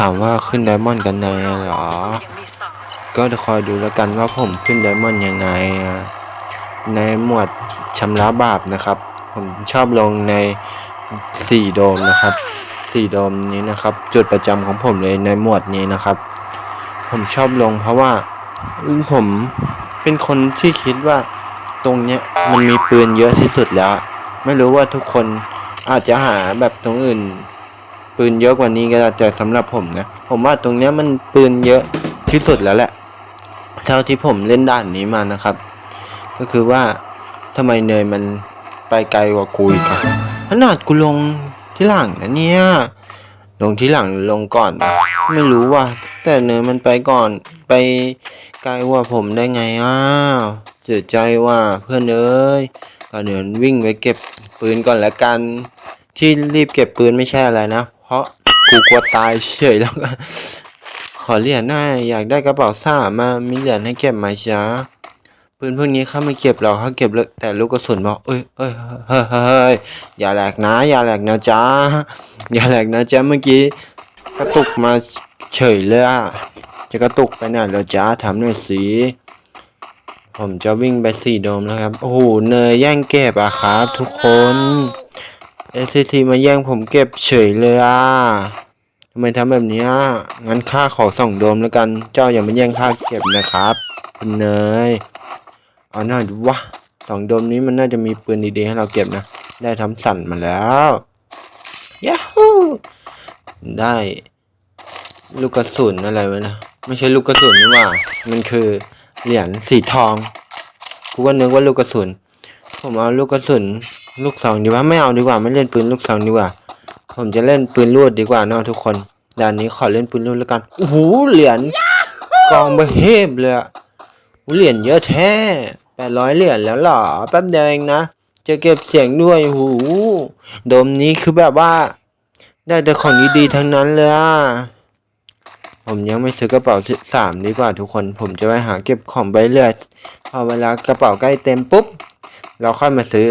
ถามว่าขึ้นไดมอนด์กันไงเหรอ ก็จะคอยดูแล้วกันว่าผมขึ้นไดมอนด์ยังไง ในหมวดชำระบาปนะครับ ผมชอบลงในสี่โดมนะครับสี่โดมนี้นะครับ จุดประจำของผมเลยในหมวดนี้นะครับ ผมชอบลงเพราะว่าผมเป็นคนที่คิดว่าตรงเนี้ยมันมีปืนเยอะที่สุดแล้ว ไม่รู้ว่าทุกคนอาจจะหาแบบตรงอื่น ปืนเยอะกว่านี้ก็ได้แต่สำหรับผมนะ ผมว่าตรงเนี้ยมันปืนเยอะที่สุดแล้วแหละ เท่าที่ผมเล่นด่านนี้มานะครับ ก็คือว่าทำไมเนยมันไปไกลกว่ากูอีกอะขนาดกูลงที่หลังนะเนี่ย ลงที่หลังหรือลงก่อน ไม่รู้ว่ะแต่เนยมันไปก่อนไปไกลกว่าผมได้ไงอ้าวเสียใจว่าเพื่อนเอ้ยก็เดินวิ่งไปเก็บปืนก่อนละกัน ที่รีบเก็บปืนไม่ใช่อะไรนะ เพราะกูกลัวตายเฉยแล้วขอเหรียญหน่อยอยากได้กระเป๋าซ่ามามีเหรียญให้เก็บไหมจ๊ะปืนพวกนี้เขาไม่เก็บหรอกเขาเก็บแต่ลูกกระสุนบอกเอ้ยเอ้ยเฮ้ยเฮ้ยเฮ้ยอย่าแหลกนะ อย่าแหลกนะจ๊ะอย่าแหลกนะจ๊ะเมื่อกี้กระตุกมาเฉยเลยอะจะกระตุกไปไหนแล้วจ๊ะถามหน่อยสิผมจะวิ่งไปสี่โดมแล้วครับ โอ้โหเนยแย่งเก็บอะครับ ทุกคน SCT มาแย่งผมเก็บเฉยเลยอะทำไมทำแบบนี้งั้นค่าขอส่องโดมแล้วกัน เจ้าอย่ามาแย่งค่าเก็บนะครับคุณเนยเอาหน่าดูวะสองโดมนี้มันน่าจะมีปืนดีๆให้เราเก็บนะ ได้ทำสั่นมาแล้วยาฮูได้ ลูกกระสุนอะไรไวะนะ ไม่ใช่ลูกกระสุนนี่ว่า มันคือเหรียญสีทองกูก็นึกว่าลูกกระสุน ผมเอาลูกกระสุน ลูกซองดีกว่าไม่เอาดีกว่าไม่เล่นปืนลูกซองดีกว่า ผมจะเล่นปืนลวดดีกว่าเนาะทุกคนด่านนี้ขอเล่นปืนลวดแล้วกันโอ้โหเหรียญกองเบเฮฟเลยอะเหรียญเยอะแท้แปดร้อยเหรียญแล้วเหรอแป๊บเดียวเองนะจะเก็บเสียงด้วยโอ้โหโดมนี้คือแบบว่า ได้แต่ของดีๆทั้งนั้นเลยอะผมยังไม่ซื้อกระเป๋าสามดีกว่าทุกคน ผมจะไปหาเก็บของไปเรื่อยพอเวลากระเป๋าใกล้เต็มปุ๊บ เราค่อยมาซื้อ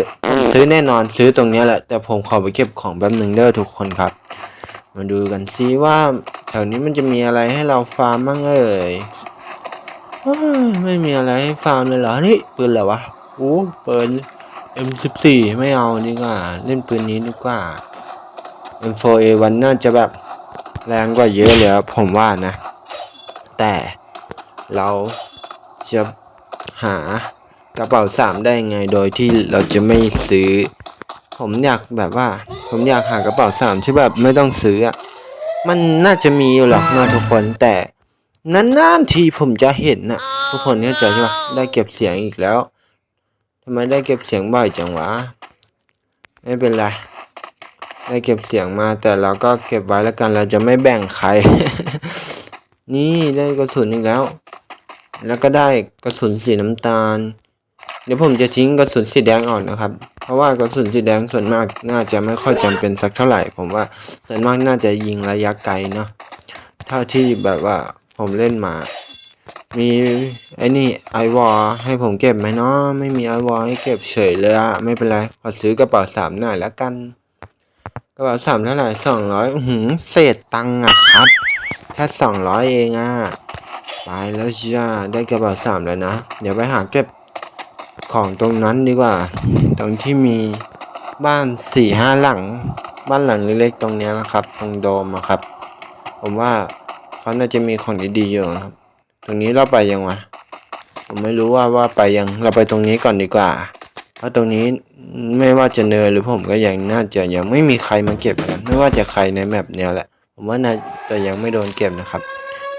ซื้อแน่นอนซื้อตรงเนี้ยแหละ แต่ผมขอไปเก็บของแป๊บหนึ่งเด้อทุกคนครับ มาดูกันซิว่าแถวนี้มันจะมีอะไรให้เราฟาร์มบ้างเอ่ยเฮ้ยไม่มีอะไรให้ฟาร์มเลยเหรอ นี่ปืนเหรอวะโอ้ปืน M14 ไม่เอาดีกว่า เล่นปืนนี้ดีกว่า M4A1 น่าจะแบบแรงกว่าเยอะเลยผมว่านะ แต่เราจะหา กระเป๋าสามได้ไงโดยที่เราจะไม่ซื้อ ผมอยากแบบว่า ผมอยากหากระเป๋าสามที่แบบไม่ต้องซื้ออะมันน่าจะมีอยู่หรอกนะทุกคนแต่นานๆทีผมจะเห็นนะทุกคนเข้าใจใช่ปะได้เก็บเสียงอีกแล้วทำไมได้เก็บเสียงบ่อยจังวะไม่เป็นไรได้เก็บเสียงมา แต่เราก็เก็บไว้แล้วกันเราจะไม่แบ่งใคร นี่ได้กระสุนอีกแล้ว แล้วก็ได้กระสุนสีน้ำตาล ดี๋ยวผมจะทิ้งกระสุนสีแดงออกนะครับ เพราะว่ากระสุนสีแดงส่วนมากน่าจะไม่ค่อยจำเป็นสักเท่าไหร่ ผมว่าส่วนมากน่าจะยิงระยะไกลเนาะเท่าที่แบบว่าผมเล่นมา มีไอ้นี่ไอวอลให้ผมเก็บไหมเนาะไม่มีไอวอลให้เก็บเฉยเลยอะไม่เป็นไรขอซื้อกระเป๋าสามหน่อยละกันกระเป๋าสามเท่าไหร่สองร้อยหืมเศษตังค์อะครับแค่สองร้อยเองอะตายแล้วจ้าได้กระเป๋าสามแล้วนะ เดี๋ยวไปหาเก็บ ของตรงนั้นดีกว่า ตรงที่มีบ้านสี่ห้าหลัง บ้านหลังเล็กๆตรงนี้นะครับ ตรงโดมครับ ผมว่าเขาน่าจะมีของดีๆอยู่ครับ ตรงนี้เราไปยังวะผมไม่รู้ว่าว่าไปยังเราไปตรงนี้ก่อนดีกว่า เพราะตรงนี้ไม่ว่าจะเนยหรือผมก็ยังน่าจะยังไม่มีใครมาเก็บกันไม่ว่าจะใครในแมปเนี้ยแหละ ผมว่าน่าจะยังไม่โดนเก็บนะครับ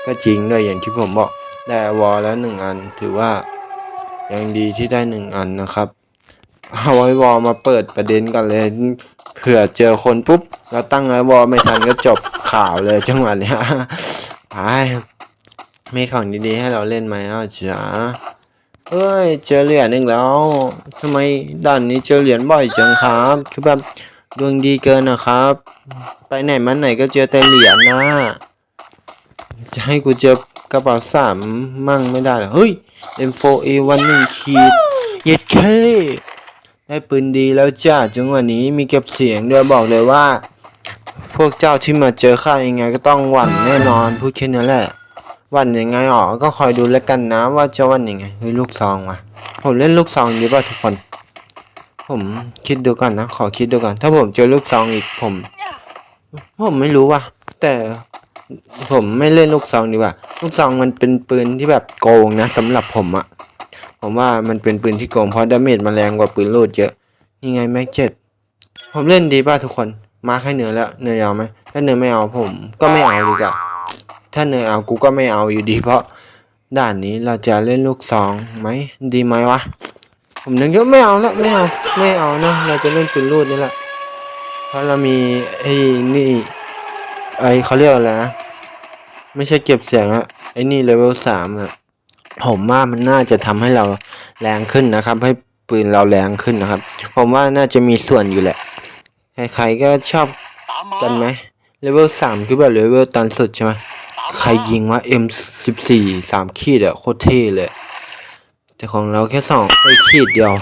ก็จริงด้วยอย่างที่ผมบอกได้วอลแล้วหนึ่งอันถือว่า ยังดีที่ได้หนึ่งอันนะครับ เอาไว้วอลมาเปิดประเด็นกันเลยเผื่อเจอคนปุ๊บเราตั้งไว้วอลไม่ทันก็จบข่าวเลยจังหวะเนี้ยไปมีของดีๆให้เราเล่นไหมอ้าวจ๋าเอ้ยเจอเหรียญหนึ่งแล้วทำไมด่านนี้เจอเหรียญบ่อยจังครับคือแบบดวงดีเกินนะครับ ไปไหนมาไหนก็เจอแต่เหรียญนะจะให้กูเจอ กระเป๋าสามมั่งไม่ได้เหรอเฮ้ย M4A วันหนึ่งขีดเย็ดเคได้ปืนดีแล้วจ้าจังหวะนี้มีเก็บเสียงด้วยบอกเลยว่า พวกเจ้าที่มาเจอข้ายังไงก็ต้องหวั่นแน่นอนพูดแค่นั้นแหละหวั่นยังไงอ๋อก็คอยดูแล้วกันนะว่าจะหวั่นยังไงเฮ้ยลูกซองว่ะผมเล่นลูกซองดีป่ะทุกคน ผมคิดดูก่อนนะ ขอคิดดูก่อน ถ้าผมเจอลูกซองอีกผม ผมไม่รู้ว่ะแต่ ผมไม่เล่นลูกซองดีกว่า ลูกซองมันเป็นปืนที่แบบโกงนะสำหรับผมอะผมว่ามันเป็นปืนที่โกงเพราะดาเมจมันแรงกว่าปืนโลดเยอะนี่ไงแม็กเจ็ดผมเล่นดีป่ะทุกคนมาให้เนื้อแล้วเนื้อเอาไหมถ้าเนื้อไม่เอาผม ก็ไม่เอาดีกว่าถ้าเนื้อเอากูก็ไม่เอาอยู่ดี เพราะด่านนี้เราจะเล่นลูกซองไหมดีไหมวะผมนึกว่าไม่เอาละไม่เอาไม่เอานะเราจะเล่นปืนลูดนี่แหละเพราะเรามีไอ้นี่ ไอ้เขาเรียกอะไรนะไม่ใช่เก็บเสียงอะไอ้นี่เลเวลสามอะผมว่ามันน่าจะทำให้เราแรงขึ้นนะครับ ให้ปืนเราแรงขึ้นนะครับ ผมว่าน่าจะมีส่วนอยู่แหละ ใครๆก็ชอบกันไหมเลเวลสามคือแบบเลเวลตันสุดใช่ไหมใครยิงว่า M สิบสี่สามขีดอะโคตรเท่เลย แต่ของเราแค่สองไอ้ขีดเดียว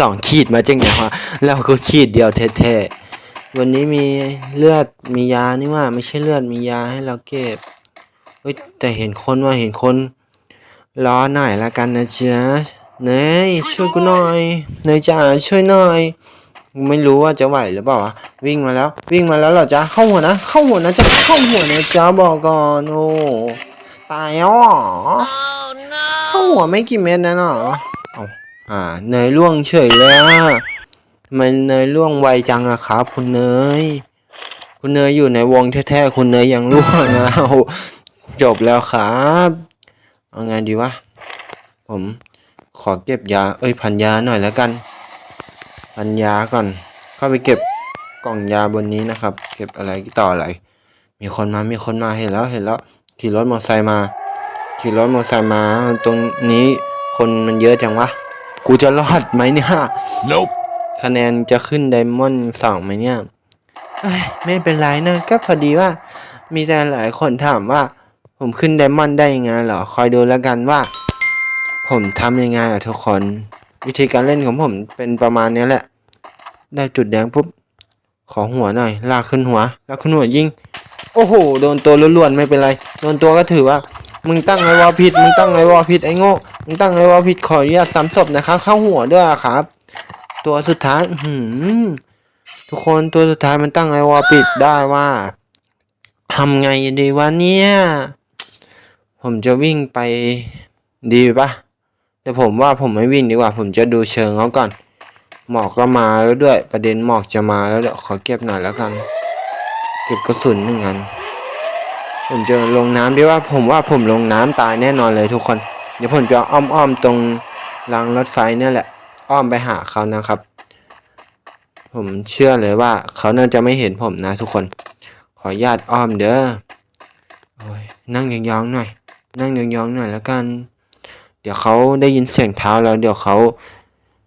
สองขีดมาจังไงวะเราก็ขีดเดียวแท้ๆ วันนี้มีเลือดมียานี่ว่า ไม่ใช่เลือดมียาให้เราเก็บเฮ้ยแต่เห็นคนว่าเห็นคนรอหน่อยละกันนะเจ๊ะเนยช่วยกูหน่อยเนยจ๋าช่วยหน่อย ไม่รู้ว่าจะไหวหรือเปล่าวะวิ่งมาแล้ว วิ่งมาแล้วเหรอจ๊ะเข้าหัวนะ เข้าหัวนะจะเข้าหัวนะจ๊ะบอกก่อนโอ้ตายแล้วเหรอเข้าหัวไม่กี่เม็ดนะเนาะเอาอ่าเนยล่วงเฉยเลยอะ ทำไมเนยล่วงไวจังอะครับคุณเนย คุณเนยอยู่ในวงแท้ๆคุณเนยยังล่วงอะเอาจบแล้วครับเอาไงดีวะผมขอเก็บยา เอ้ยพันยาหน่อยแล้วกัน พันยาก่อน เข้าไปเก็บกล่องยาบนนี้นะครับ เก็บอะไรต่ออะไร มีคนมา มีคนมาเห็นแล้วเห็นแล้ว ขี่รถมอเตอร์ไซค์มา ขี่รถมอเตอร์ไซค์มา ตรงนี้คนมันเยอะจังวะ กูจะรอดไหมเนี่ย Nope. คะแนนจะขึ้นไดมอนด์สองไหมเนี่ยไม่เป็นไรนะ ก็พอดีว่า มีแต่หลายคนถามว่า ผมขึ้นไดมอนด์ได้ยังไงเหรอ คอยดูแล้วกันว่า ผมทำยังไงอะทุกคน วิธีการเล่นของผมเป็นประมาณนี้แหละ ได้จุดแดงปุ๊บ ขอหัวหน่อย ลากขึ้นหัว ลากขึ้นหัวยิง โอ้โห โดนตัวล้วนๆไม่เป็นไร โดนตัวก็ถือว่า มึงตั้งไว้วอผิดมึงตั้งไว้วอผิดไอ้โง่ มึงตั้งไว้วอผิดขออนุญาตซ้ำศพนะครับ เข้าหัวด้วยครับ ตัวสุดท้ายหือทุกคนตัวสุดท้ายมันตั้งไว้วอผิดได้ว่าทำไงดีวะเนี่ย ผมจะวิ่งไปดีปะแต่ผมว่าผมไม่วิ่งดีกว่า ผมจะดูเชิงเขาก่อน หมอกก็มาแล้วด้วย ประเด็นหมอกจะมาแล้วเดี๋ยวขอเก็บหน่อยแล้วกัน เก็บกระสุนหนึ่งอันผมจะลงน้ำดีว่าผมว่าผมลงน้ำตายแน่นอนเลยทุกคน เดี๋ยวผมจะอ้อมอ้อมๆตรงรางรถไฟเนี่ยแหละ อ้อมไปหาเขานะครับ ผมเชื่อเลยว่าเขาน่าจะไม่เห็นผมนะทุกคน ขออนุญาตอ้อมเด้อโอ้ยนั่งยองๆหน่อย นั่งยองๆหน่อยแล้วกัน เดี๋ยวเขาได้ยินเสียงเท้าแล้ว เดี๋ยวเขา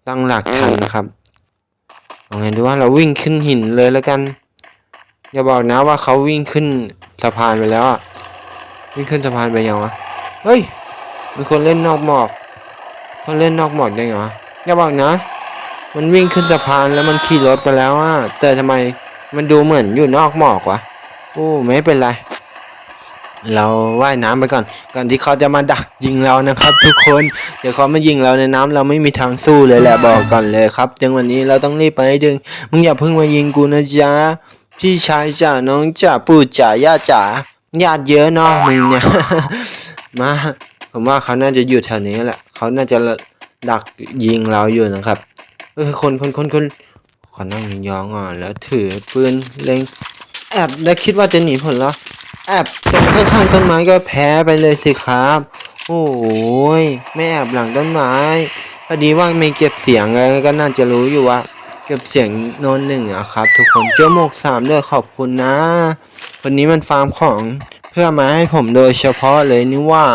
ตั้งหลักทันนะครับเอาไงดีว่าเราวิ่งขึ้นหินเลยแล้วกัน อย่าบอกนะว่าเขาวิ่งขึ้นสะพานไปแล้วอะวิ่งขึ้นสะพานไปยังวะเฮ้ยมีคนเล่นนอกหมอกคนเล่นนอกหมอกได้ไงวะ อย่าบอกนะ มันวิ่งขึ้นสะพานแล้วมันขี่รถไปแล้วอะแต่ทำไมมันดูเหมือนอยู่นอกหมอกวะโอ้ไม่เป็นไร เราว่ายน้ำไปก่อน ก่อนที่เขาจะมาดักยิงเรานะครับ ทุกคน เดี๋ยวเขามายิงเราในน้ำเราไม่มีทางสู้เลยแหละบอกก่อนเลยครับ จังวันนี้เราต้องรีบไปให้ดึง มึงอย่าเพิ่งมายิงกูนะจ๊ะ พี่ชายจ๋าน้องจ๋าปู่จ๋าย่าจ๋า ญาติเยอะเนาะมึงเนี่ย มา ผมว่าเขาน่าจะอยู่แถวนี้แหละ เขาน่าจะ ดักยิงเราอยู่นะครับเออคนคนคนคนขอนั่งยองๆอ่อนแล้วถือปืนเล็งแอบแล้วคิดว่าจะหนีผลเหรอแอบตรงข้างๆต้นไม้ก็แพ้ไปเลยสิครับ โอ้ยไม่แอบหลังต้นไม้พอดีว่าไม่เก็บเสียงไงก็น่าจะรู้อยู่ว่าเก็บเสียงโนนหนึ่งอะครับ ทุกคนเจ้าหมกสามด้วยขอบคุณนะ วันนี้มันฟาร์มของเพื่อมาให้ผมโดยเฉพาะเลยนี่ว่า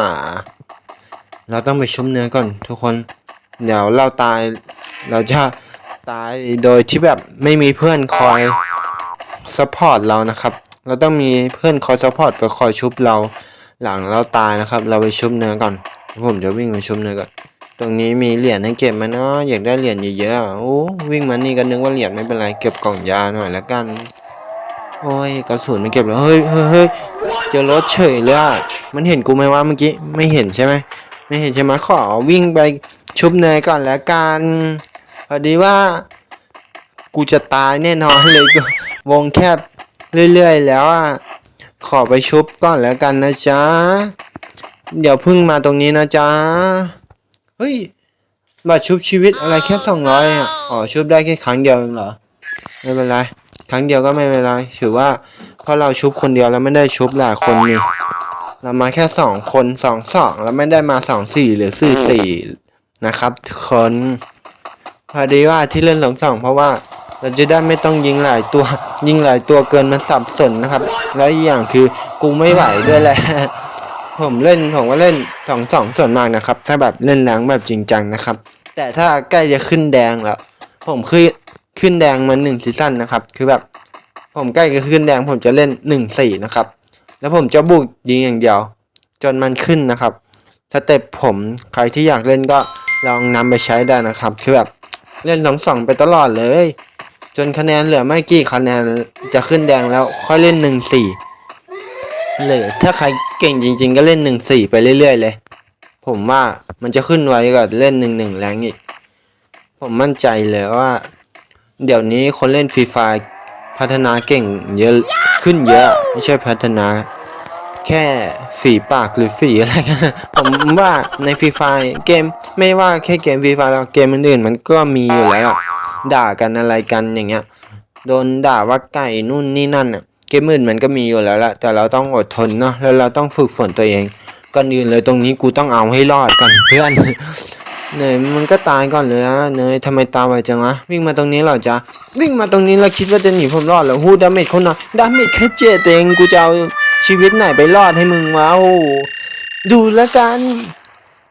เราต้องไปชุบเนื้อก่อนทุกคน เดี๋ยวเราตายเราจะตายโดยที่แบบไม่มีเพื่อนคอยซัพพอร์ตเรานะครับ เราต้องมีเพื่อนคอยซัพพอร์ตไปคอยชุบเราหลังเราตายนะครับ เราไปชุบเนื้อก่อน ผมจะวิ่งไปชุบเนื้อก่อน ตรงนี้มีเหรียญให้เก็บไหมาเนาะอยากได้เหรียญเยอะๆอะโอ้วิ่งมานี่ก็นึกว่าเหรียญไม่เป็นไรเก็บกล่องยาหน่อยละกัน โอ้ยกระสุนมันเก็บแล้วเฮ้ยเฮ้ยเฮ้ยเจอรถเฉยเลยมันเห็นกูไหมว่าเมื่อกี้ไม่เห็นใช่ไหมไม่เห็นใช่ไหมขอวิ่งไป ชุบเนยก่อนแล้วกันพอดีว่า กูจะตายแน่นอนเลยกูวงแคบเรื่อยๆ แล้วอะขอไปชุบก่อนแล้วกันนะจ๊ะ เดี๋ยวพึ่งมาตรงนี้นะจ๊ะ เฮ้ยบัตรชุบชีวิตอะไรแค่สองร้อยอะ อ๋อชุบได้แค่ครั้งเดียวเองเหรอ ไม่เป็นไร ครั้งเดียวก็ไม่เป็นไร ถือว่าเพราะเราชุบคนเดียวแล้วไม่ได้ชุบหลายคนนี่ เรามาแค่สองคนสองสองแล้วไม่ได้มาสองสี่หรือสี่สี่ นะครับทุกคนพอดีว่าที่เล่นสองสองเพราะว่าเราจะได้ไม่ต้องยิงหลายตัว ยิงหลายตัวเกินมันสับสนนะครับ แล้วอีกอย่างคือกูไม่ไหวด้วยแหละผมเล่นผมก็เล่นสองสองส่วนมากนะครับ ถ้าแบบเล่นแรงแบบจริงจังนะครับ แต่ถ้าใกล้จะขึ้นแดงแล้วผมคือขึ้นแดงมาหนึ่งซีซั่นนะครับ คือแบบผมใกล้จะขึ้นแดงผมจะเล่นหนึ่งสี่นะครับ แล้วผมจะบุกยิงอย่างเดียว จนมันขึ้นนะครับถ้าเต็ปผมใครที่อยากเล่นก็ ลองนำไปใช้ได้นะครับ คือแบบเล่นสองสองไปตลอดเลย จนคะแนนเหลือไม่กี่คะแนนจะขึ้นแดงแล้วค่อยเล่นหนึ่งสี่หรือถ้าใครเก่งจริง ๆ ก็เล่นหนึ่งสี่ไปเรื่อย ๆ เลย ผมว่ามันจะขึ้นไวกว่าเล่นหนึ่งหนึ่งแรงอีก ผมมั่นใจเลยว่า เดี๋ยวนี้คนเล่นฟรีไฟพัฒนาเก่งเยอะขึ้นเยอะ ไม่ใช่พัฒนา แค่ฝีปากหรือฝีอะไรกันผมว่าในฟรีไฟเกมไม่ว่าแค่เกมฟรีไฟแล้วเกมอื่นๆมันก็มีอยู่แล้วด่ากันอะไรกันอย่างเงี้ยโดนด่าว่าไก่นู่นนี่นั่นอะเกมอื่นมันก็มีอยู่แล้วแหละแต่เราต้องอดทนเนาะแล้วเราต้องฝึกฝนตัวเองก่อนอื่นเลยตรงนี้กูต้องเอาให้รอดก่อนเพื่อนเนยมันก็ตายก่อนเลยอะเนยทำไมตายไวจังวะวิ่งมาตรงนี้เหรอจ๊ะวิ่งมาตรงนี้แล้วคิดว่าจะหนีผมรอดเหรอฮูดาเมจเขาหน่อยดาเมจแค่เจ็ดเองกูจะเอา ชีวิตไหนไปรอดให้มึงวะโอ้ดูแล้วกัน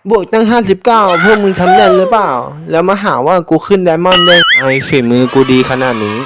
บวกตั้งห้าสิบเก้าพวกมึงทำได้หรือเปล่า แล้วมาหาว่ากูขึ้นไดมอนด์ได้ไอฝีมือกูดีขนาดนี้